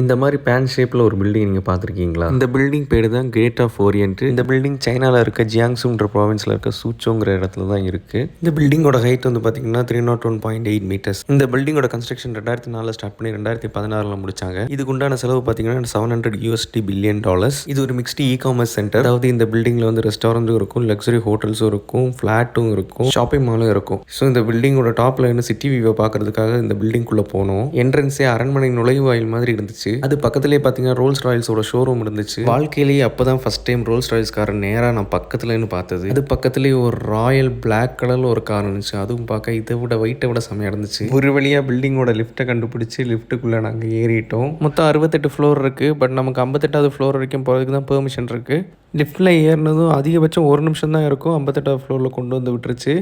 இந்த மாதிரி பேன் ஷேப்பில் ஒரு பில்டிங் நீங்கள் பார்த்துருக்கீங்களா? இந்த பில்டிங் பேர் தான் கேட் ஆஃப் ஓரியன்ட் இந்த பில்டிங் சைனாவில் இருக்க ஜியாங்ஸுன்ற ப்ராவின்ஸில் இருக்க சூச்சோங்கிற இடத்துல தான் இருக்குது இந்த பில்டிங்கோட ஹைட் வந்து பார்த்தீங்கன்னா three nought one point eight metres இந்த பில்டிங்கோட கன்ஸ்ட்ரக்ஷன் ரெண்டாயிரத்தி நாலில் ஸ்டார்ட் பண்ணி ரெண்டாயிரத்தி பதினாறில் முடிச்சாங்க இதுக்கு உண்டான செலவு பார்த்தீங்கன்னா seven hundred USD billion dollars இது ஒரு மிக்ஸ்டு இ காமர்ஸ் சென்டர் அதாவது இந்த பில்டிங்கில் வந்து ரெஸ்டாரண்ட்டும் இருக்கும் லக்ஸரி ஹோட்டல்ஸும் இருக்கும் ஃப்ளாட்டும் இருக்கும் ஷாப்பிங் மாலும் இருக்கும். ஸோ இந்த பில்டிங்கோட டாப்ல இருந்து சிட்டி வியூவை பார்க்கறதுக்காக இந்த பில்டிங்குள்ளே போனோம். என்ட்ரன்ஸே அரண்மனை நுழைவாயில் மாதிரி இருந்துச்சு. அது பக்கத்துலேயே பார்த்தீங்கன்னா ரோல்ஸ் ராயல்ஸோட ஷோரூம் இருந்துச்சு. வாழ்க்கையிலேயே அப்போ தான் ஃபஸ்ட் டைம் ரோல்ஸ் ராயல்ஸ் காரை நேராக நான் பக்கத்துலன்னு பார்த்தது. அது பக்கத்துலேயே ஒரு ராயல் பிளாக் கலரில் ஒரு கார் இருந்துச்சு. அதுவும் பார்க்க இதை விட வெயிட்டை விட செமையாக இருந்துச்சு. ஒரு வழியாக பில்டிங்கோட லிஃப்ட்டை கண்டுபிடிச்சி லிஃப்ட்டுக்குள்ளே நாங்கள் ஏறிட்டோம். மொத்தம் அறுபத்தெட்டு ஃப்ளோர் இருக்குது பட் நமக்கு ஐம்பத்தெட்டாவது ஃப்ளோர் வரைக்கும் போகிறதுக்கு தான் பெர்மிஷன் இருக்குது லிஃப்ட்டில் ஏறினதும் அதிகபட்சம் ஒரு நிமிஷம் தான் இருக்கும். ஐம்பத்தெட்டாவது ஃப்ளோரில் கொண்டு வந்து விட்டுருச்சு.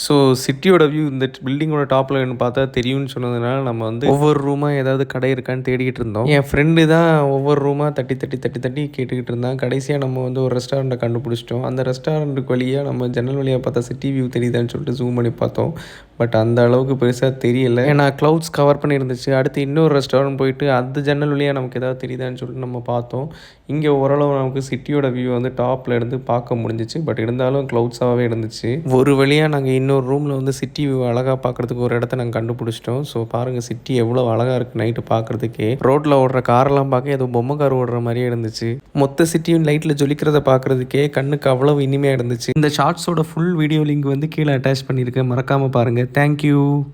ஸோ சிட்டியோட வியூ இந்த பில்டிங்கோட டாப்பில் பார்த்தா தெரியும்னு சொன்னதுனால நம்ம வந்து ஒவ்வொரு ரூமாக ஏதாவது கடை இருக்கான்னு தேடிக்கிட்டு இருந்தோம். என் ஃப்ரெண்டு தான் ஒவ்வொரு ரூமாக தட்டி தட்டி தட்டி தட்டி கேட்டுக்கிட்டு இருந்தான். கடைசியாக நம்ம வந்து ஒரு ரெஸ்டாரண்ட்டை கண்டுபிடிச்சிட்டோம். அந்த ரெஸ்டாரண்ட்டுக்கு வழியாக நம்ம ஜன்னல் வழியாக பார்த்தா சிட்டி வியூ தெரியுதான்னு சொல்லிட்டு ஜூம் பண்ணி பார்த்தோம். பட் அந்த அளவுக்கு பெருசாக தெரியல. ஏன்னா க்ளவுட்ஸ் கவர் பண்ணியிருந்துச்சு. அடுத்து இன்னொரு ரெஸ்டாரண்ட் போயிட்டு அந்த ஜன்னல் வழியாக நமக்கு ஏதாவது தெரியுதான்னு சொல்லிட்டு நம்ம பார்த்தோம். இங்கே ஓரளவு நமக்கு சிட்டியோட வியூ வந்து டாப்பில் இருந்து பார்க்க முடிஞ்சிச்சு. பட் இருந்தாலும் க்ளவுட்ஸாகவே இருந்துச்சு. ஒரு வழியாக நாங்கள் இன்னொரு ரூமில் வந்து சிட்டி வியூ அழகாக பார்க்குறதுக்கு ஒரு இடத்த நாங்கள் கண்டுபிடிச்சிட்டோம். ஸோ பாருங்கள் சிட்டி எவ்வளோ அழகாக இருக்குது நைட்டு பார்க்குறதுக்கே. ரோட்டில் ஓடுற காரெல்லாம் பார்க்க ஏதோ பொம்மை கார் ஓடுற மாதிரியே இருந்துச்சு. மொத்த சிட்டியும் லைட்டில் ஜொலிக்கிறத பார்க்குறதுக்கே கண்ணுக்கு அவ்வளோ இனிமையாக இருந்துச்சு. இந்த ஷார்ட்ஸோட ஃபுல் வீடியோ லிங்க் வந்து கீழே அட்டாச் பண்ணியிருக்கேன். மறக்காமல் பாருங்கள் Thank you.